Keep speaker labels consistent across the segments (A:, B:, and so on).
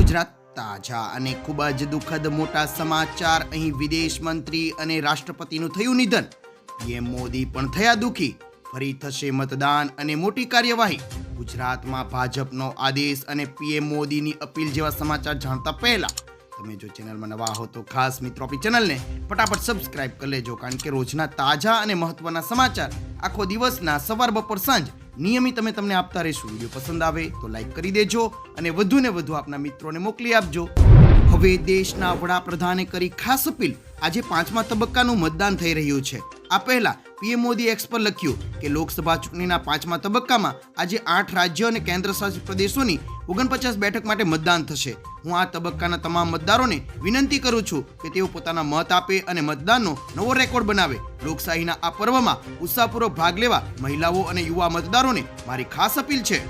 A: ગુજરાત તાજા અને ખૂબ જ દુઃખદ મોટા સમાચાર. અહીં વિદેશ મંત્રી અને રાષ્ટ્રપતિનું થયું નિધન. પીએમ મોદી પણ થયા દુઃખી. ફરી થશે મતદાન અને મોટી કાર્યવાહી. ગુજરાતમાં ભાજપનો આદેશ અને પીએમ મોદીની અપીલ જેવા સમાચાર જાણતા પહેલા તમે જો ચેનલમાં નવા હો તો ખાસ મિત્રો આપણી ચેનલને ફટાફટ સબસ્ક્રાઇબ કરી લેજો, કારણ કે રોજના તાજા અને મહત્વના સમાચાર આખો દિવસના સવાર, બપોર, સાંજ નિયમિત અમે તમને આપતા રહીશું. વીડિયો પસંદ આવે તો લાઈક કરી દેજો અને વધુ ને વધુ આપના મિત્રોને મોકલી આપજો. હવે દેશના વડાપ્રધાને કરી ખાસ અપીલ. આજે પાંચમા તબક્કાનું મતદાન થઈ રહ્યું છે. આ પહેલા પીએમ મોદી એક્સ પર લખ્યું કે લોકસભા ચૂંટણીના પાંચમા તબક્કામાં આજે આઠ રાજ્યો અને કેન્દ્રશાસિત પ્રદેશોની ઓગણપચાસ બેઠક માટે મતદાન થશે. હું આ તબક્કાના તમામ મતદારોને વિનંતી કરું છું કે તેઓ પોતાના મત આપે અને મતદાનનો નવો રેકોર્ડ બનાવે. લોકશાહીના આ પર્વમાં ઉત્સાહપૂર્વક ભાગ લેવા મહિલાઓ અને યુવા મતદારોને મારી ખાસ અપીલ છે.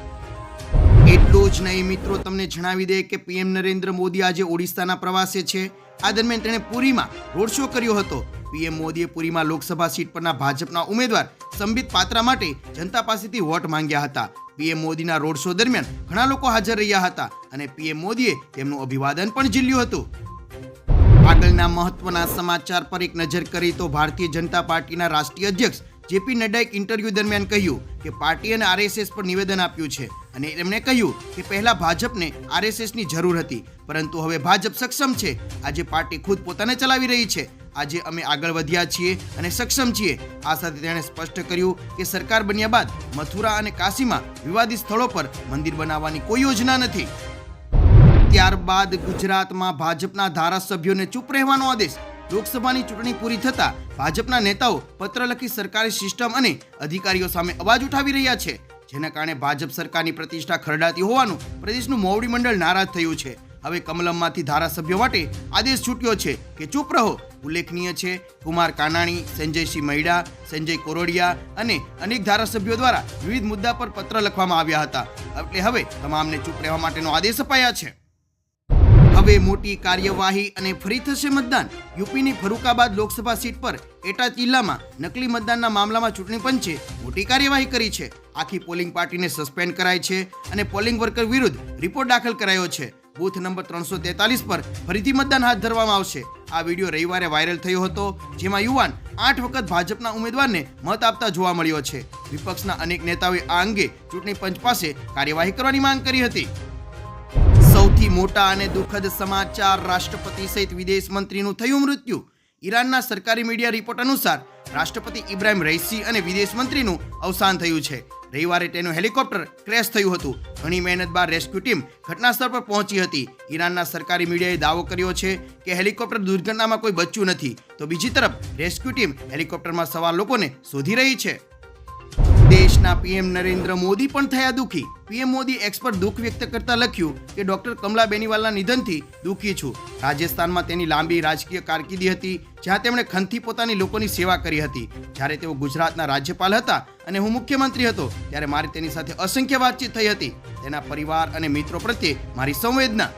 A: એટલું જ નહીં, મિત્રો, તમને જણાવી દે કે પીએમ નરેન્દ્ર મોદી આજે ઓડિશાના પ્રવાસે છે. આ દરમિયાન તેણે પુરીમાં રોડ શો કર્યો હતો. પીએમ મોદીએ પુરીમાં લોકસભા સીટ પરના ભાજપના ઉમેદવાર સંબિત પાત્રા માટે જનતા પાસેથી વોટ માંગ્યા હતા. પીએમ મોદીના રોડ શો દરમિયાન ઘણા લોકો હાજર રહ્યા હતા અને પીએમ મોદીએ તેમનું અભિવાદન પણ ઝીલ્યું હતું. આગળના મહત્વના સમાચાર પર એક નજર કરી તો ભારતીય જનતા પાર્ટીના રાષ્ટ્રીય અધ્યક્ષ જેપી નડ્ડાએ એક ઇન્ટરવ્યુ દરમિયાન કહ્યું કે પાર્ટી અને આરએસએસ પર નિવેદન આપ્યું છે અને એમણે કહ્યું કે પહેલા ભાજપને આરએસએસની જરૂર હતી, પરંતુ હવે ભાજપ સક્ષમ છે. આજે પાર્ટી ખુદ પોતાને ચલાવી રહી છે. આજે અમે આગળ વધ્યા છીએ અને સક્ષમ છીએ. આ સાથે તેણે સ્પષ્ટ કર્યું કે સરકાર બન્યા બાદ મથુરા અને કાશીમાં વિવાદિત સ્થળો પર મંદિર બનાવવાની કોઈ યોજના નથી. ત્યારબાદ ગુજરાતમાં ભાજપના ધારાસભ્યોને ચૂપ રહેવાનો આદેશ લોકસભાની ચૂંટણી પૂરી થતા ભાજપના નેતાઓ પત્ર લખી સરકારી સિસ્ટમ અને અધિકારીઓ સામે અવાજ ઉઠાવી રહ્યા છે, જેના કારણે ભાજપ સરકારની પ્રતિષ્ઠા ખરડાતી હોવાનું પ્રદેશનું મોવડી મંડળ નારાજ થયું છે. હવે કમલમમાંથી ધારાસભ્યો માટે આદેશ છૂટ્યો છે કે ચૂપ રહો. ઉલ્લેખનીય છે, કુમાર કાનાણી, સંજયસિંહ મૈડા, સંજય કોરોડિયા અને અનેક ધારાસભ્યો દ્વારા વિવિધ મુદ્દા પર પત્ર લખવામાં આવ્યા હતા. એટલે હવે તમામને ચૂપ રહેવા માટેનો આદેશ અપાયા છે. હવે મોટી કાર્યવાહી અને ફરી થશે મતદાન. યુપીની ફરુકાબાદ લોકસભા સીટ પર એટા જિલ્લામાં નકલી મતદાનના મામલામાં ચૂંટણી પંચે મોટી કાર્યવાહી કરી છે. આખી પોલિંગ પાર્ટીને સસ્પેન્ડ કરાઈ છે અને પોલિંગ વર્કર વિરુદ્ધ રિપોર્ટ દાખલ કરાયો છે. બૂથ નંબર ત્રણસો તેતાલીસ પર ફરીથી મતદાન હાથ ધરવામાં આવશે. આ વીડિયો રવિવારે વાયરલ થયો હતો, જેમાં યુવાન આઠ વખત ભાજપના ઉમેદવારને મત આપતા જોવા મળ્યો છે. વિપક્ષના અનેક નેતાઓએ આ અંગે ચૂંટણી પંચ પાસે કાર્યવાહી કરવાની માંગ કરી હતી. સૌથી મોટા અને દુઃખદ સમાચાર. રાષ્ટ્રપતિ સહિત વિદેશ મંત્રીનું થયું મૃત્યુ. ઈરાનના સરકારી મીડિયા રિપોર્ટ અનુસાર, રાષ્ટ્રપતિ ઇબ્રાહિમ રઈસી અને વિદેશ મંત્રીનું અવસાન થયું છે. રવિવારે તેનું હેલિકોપ્ટર ક્રેશ થયું હતું. ઘણી મહેનત બાદ રેસ્ક્યુ ટીમ ઘટના સ્થળ પર પહોંચી હતી. ઈરાનના સરકારી મીડિયાએ દાવો કર્યો છે કે હેલિકોપ્ટર દુર્ઘટનામાં કોઈ બચ્યું નથી. તો બીજી તરફ, રેસ્ક્યુ ટીમ હેલિકોપ્ટરમાં સવાર લોકોને શોધી રહી છે. દેશના પીએમ નરેન્દ્ર મોદી પણ થયા દુઃખી. પીએમ મોદી એક્સ પર દુઃખ વ્યક્ત કરતા લખ્યું કે ડોક્ટર કમલા બેનીવાલના નિધનથી દુઃખી છું. રાજસ્થાનમાં તેની લાંબી રાજકીય કારકિર્દી હતી, જ્યાં તેમણે ખંતથી પોતાની લોકોની સેવા કરી હતી. જ્યારે તેઓ ગુજરાતના રાજ્યપાલ હતા અને હું મુખ્યમંત્રી હતો, ત્યારે મારી તેની સાથે અસંખ્ય વાતચીત થઈ હતી. તેના પરિવાર અને મિત્રો પ્રત્યે મારી સંવેદના